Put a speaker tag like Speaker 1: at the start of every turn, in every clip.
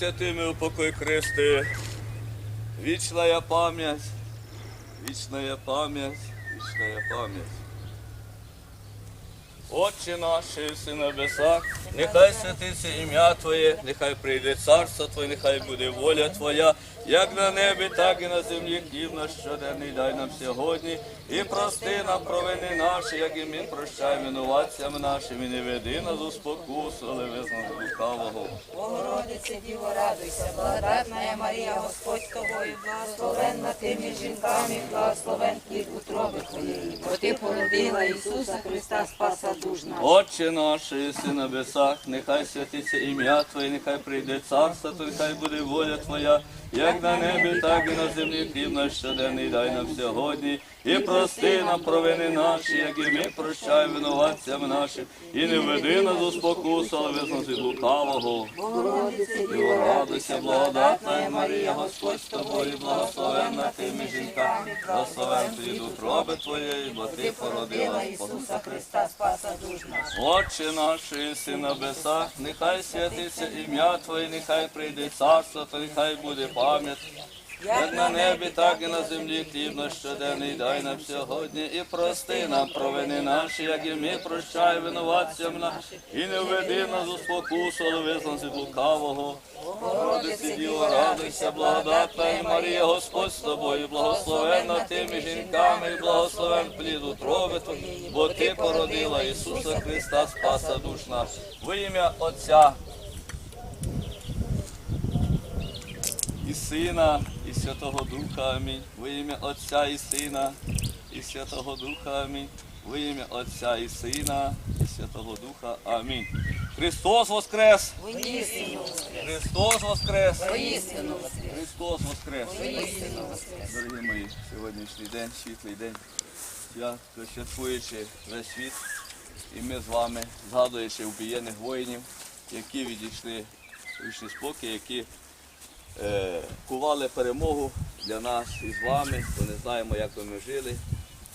Speaker 1: Святими упокой Христи, вічная пам'ять, вічная пам'ять, вічная пам'ять. Отче наш, си на небесах, нехай святиться ім'я Твоє, нехай прийде царство Твоє, нехай буде воля Твоя, як на небі, так і на землі. Хліб наш щоденний дай нам сьогодні, і прости нам провини наші, як і ми прощаємо винуватцям нашим, і не веди нас у спокусу, але виз нас лукавого.
Speaker 2: Богородице, Діво, радуйся, благодатна Марія, Господь з тобою, благословенна ти між жінками, благословен плід утроби твоєї. Бо ти породила Ісуса Христа, Спаса душ наш.
Speaker 1: Отче наш, єси на небесах, нехай святиться ім'я Твоє, нехай прийде царство, Твоє, нехай буде воля Твоя, як на небі, так і на землі. Хліб наш щоденний дай нам сьогодні. І прости нам провини наші, як і ми прощаємо винуватцям нашим. І не веди нас у спокусу, але виз від лукавого. І радуйся, благодатна Марія, Господь з тобою, благословенна ти між жінками, благословен плід утроби Твоєї, бо ти породила
Speaker 2: Ісуса Христа.
Speaker 1: Отче наш, єси на небесах, нехай святиться ім'я Твоє, нехай прийде царство, Твоє, нехай буде пам'ять. Як на небі, так і на землі хліб наш щоденний дай нам сьогодні, і прости нам провини наші, як і ми прощаємо винуватцям нашим, і не введи нас у спокусу, але виз нас лукавого. Богородице, Діво, радуйся, благодатна і Марія, Господь з тобою, благословенна ти між жінками, і благословен плід утроби Твої, бо ти породила Ісуса Христа, Спаса душ наш. Во ім'я Отця і Сина, і Святого Духа. Амінь. Во ім'я Отця і Сина, і Святого Духа. Амінь. Во ім'я Отця і Сина, і Святого Духа. Амінь. Христос Воскрес!
Speaker 2: Воістину,
Speaker 1: Христос Воскрес!
Speaker 2: воістину,
Speaker 1: Христос Воскрес!
Speaker 2: воістину.
Speaker 1: Дорогі мої, сьогоднішній день, світлий день, свято святкуючи весь світ, і ми з вами, згадуючи вбієних воїнів, які відійшли вічний спокій, які кували перемогу для нас і з вами, бо не знаємо, як би ми жили.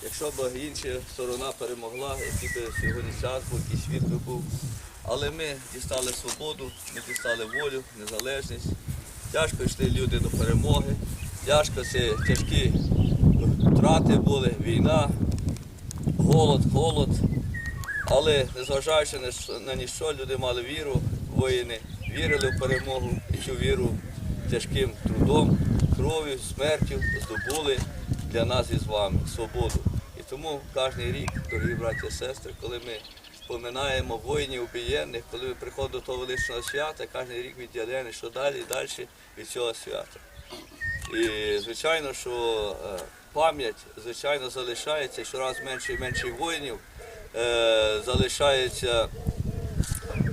Speaker 1: Якщо б інша сторона перемогла, який би сьогодні час був, який світ би був. Але ми дістали свободу, ми дістали волю, незалежність. Тяжко йшли люди до перемоги, тяжко це тяжкі втрати були, війна, голод, холод. Але незважаючи на ніщо, люди мали віру, воїни вірили в перемогу і цю віру тяжким трудом, кров'ю, смертю здобули для нас із вами свободу. І тому кожен рік, дорогі браті і сестри, коли ми споминаємо воїнів убієнних, коли ми приходимо до того величного свята, кожен рік відділяємо, що далі і далі від цього свята. І звичайно, що е, пам'ять звичайно залишається, щораз менше і менше воїнів е, залишається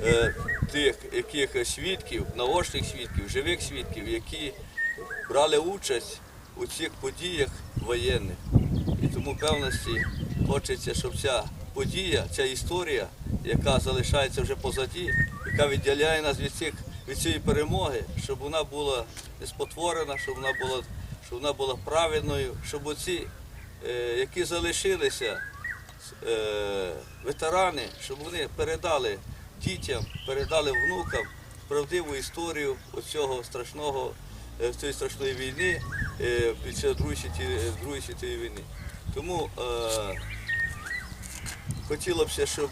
Speaker 1: е, тих яких свідків, наочних свідків, живих свідків, які брали участь у цих подіях воєнних. І тому певності хочеться, щоб ця подія, ця історія, яка залишається вже позаді, яка відділяє нас від цих від цієї перемоги, щоб вона була не спотворена, щоб вона була, щоб вона була праведною, щоб оці, е, які залишилися е, ветерани, щоб вони передали дітям, передали внукам правдиву історію оцього страшного, е, цієї страшної війни е, під час Другої е, світової війни. Тому е, хотілося б, щоб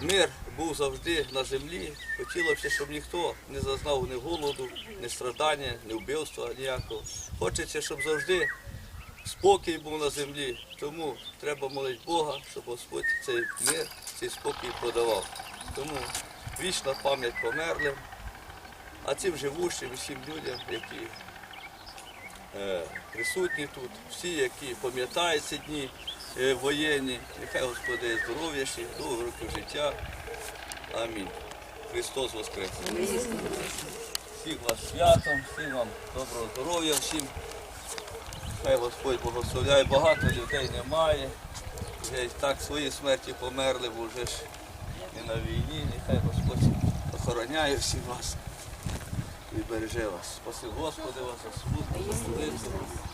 Speaker 1: мир був завжди на землі. Хотілося б, щоб ніхто не зазнав ні голоду, ні страдання, ні вбивства ніякого. Хочеться, щоб завжди спокій був на землі. Тому треба молити Бога, щоб Господь цей мир, цей спокій подавав. Тому вічна пам'ять померлим, а цим живущим всім людям, які е, присутні тут, всі, які пам'ятають ці дні е, воєнні, нехай Господь дає здоров'я ще, довгих років життя. Амінь. Христос Воскрес! Всіх вас святом, всім вам доброго здоров'я, всім. Хай Господь благословляє, багато людей немає. Вже і так свої смерті померли, бо вже ж і на війні. Нехай Господь охороняє всіх вас і береже вас. Спаси Господи вас, Господи.